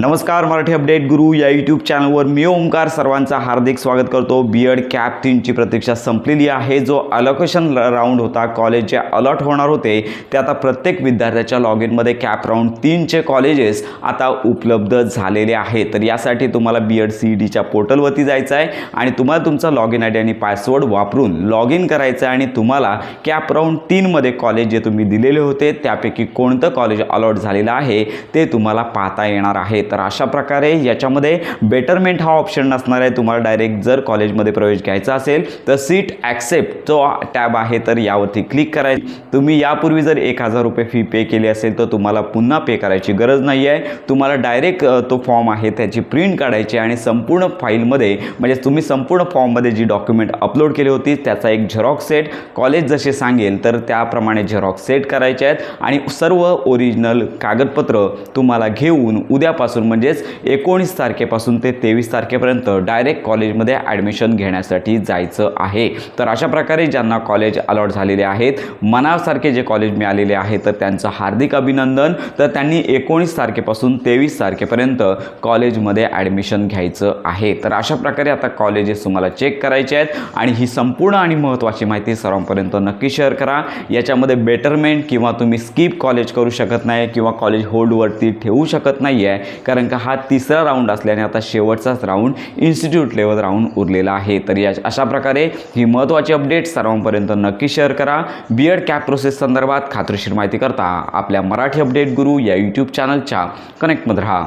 नमस्कार मराठी अपडेट गुरु या यूट्यूब चॅनलवर मी ओंकार सर्वांचं हार्दिक स्वागत करतो. बी एड कॅप तीनची प्रतीक्षा संपलेली आहे. जो अलोकेशन राऊंड होता कॉलेज जे अलॉट होणार होते ते आता प्रत्येक विद्यार्थ्याच्या लॉग इनमध्ये कॅप राऊंड तीनचे कॉलेजेस आता उपलब्ध झालेले आहेत. तर यासाठी तुम्हाला बी एड सी ई डीच्या पोर्टलवरती जायचं आहे आणि तुम्हाला तुमचा लॉग इन आय डी आणि पासवर्ड वापरून लॉग इन करायचं आहे आणि तुम्हाला कॅप राऊंड तीनमध्ये कॉलेज जे तुम्ही दिलेले होते त्यापैकी कोणतं कॉलेज अलॉट झालेलं आहे ते तुम्हाला पाहता येणार आहे तर अशा प्रकारे याच्यामध्ये बेटरमेंट हा ऑप्शन नसणार आहे. तुम्हाला डायरेक्ट जर कॉलेजमध्ये प्रवेश घ्यायचा असेल तर सीट ॲक्सेप्ट जो टॅब आहे तर यावरती क्लिक करायचं. तुम्ही यापूर्वी जर एक हजार रुपये फी पे केली असेल तर तुम्हाला पुन्हा पे करायची गरज नाही आहे. तुम्हाला डायरेक्ट तो फॉर्म आहे त्याची प्रिंट काढायची आणि संपूर्ण फाईलमध्ये म्हणजे तुम्ही संपूर्ण फॉर्ममध्ये जी डॉक्युमेंट अपलोड केली होती त्याचा एक झेरॉक्स सेट कॉलेज जसे सांगेल तर त्याप्रमाणे झेरॉक्स सेट करायचे आहेत. आणि सर्व ओरिजिनल कागदपत्र तुम्हाला घेऊन उद्यापासून म्हणजेच एकोणीस तारखेपासून ते तेवीस तारखेपर्यंत डायरेक्ट कॉलेजमध्ये ॲडमिशन घेण्यासाठी जायचं आहे. तर अशा प्रकारे ज्यांना कॉलेज अलॉट झालेले आहेत मनासारखे जे कॉलेज मिळालेले आहे तर त्यांचं हार्दिक अभिनंदन. तर त्यांनी एकोणीस तारखेपासून तेवीस तारखेपर्यंत कॉलेजमध्ये ॲडमिशन घ्यायचं आहे. तर अशा प्रकारे आता कॉलेजेस तुम्हाला चेक करायचे आहेत आणि ही संपूर्ण आणि महत्त्वाची माहिती सर्वांपर्यंत नक्की शेअर करा. याच्यामध्ये बेटरमेंट किंवा तुम्ही स्किप कॉलेज करू शकत नाही किंवा कॉलेज होल्डवरती ठेवू शकत नाही आहे कारण का हा तिसरा राऊंड असल्याने आता शेवटचाच राऊंड इन्स्टिट्यूट लेवल राऊंड उरलेला आहे. तर या अशा प्रकारे ही महत्त्वाची अपडेट सर्वांपर्यंत नक्की शेअर करा. बी एड कॅप प्रोसेस संदर्भात खात्रीशीर माहिती करता आपल्या मराठी अपडेट गुरु या यूट्यूब चॅनलच्या कनेक्टमध्ये राहा.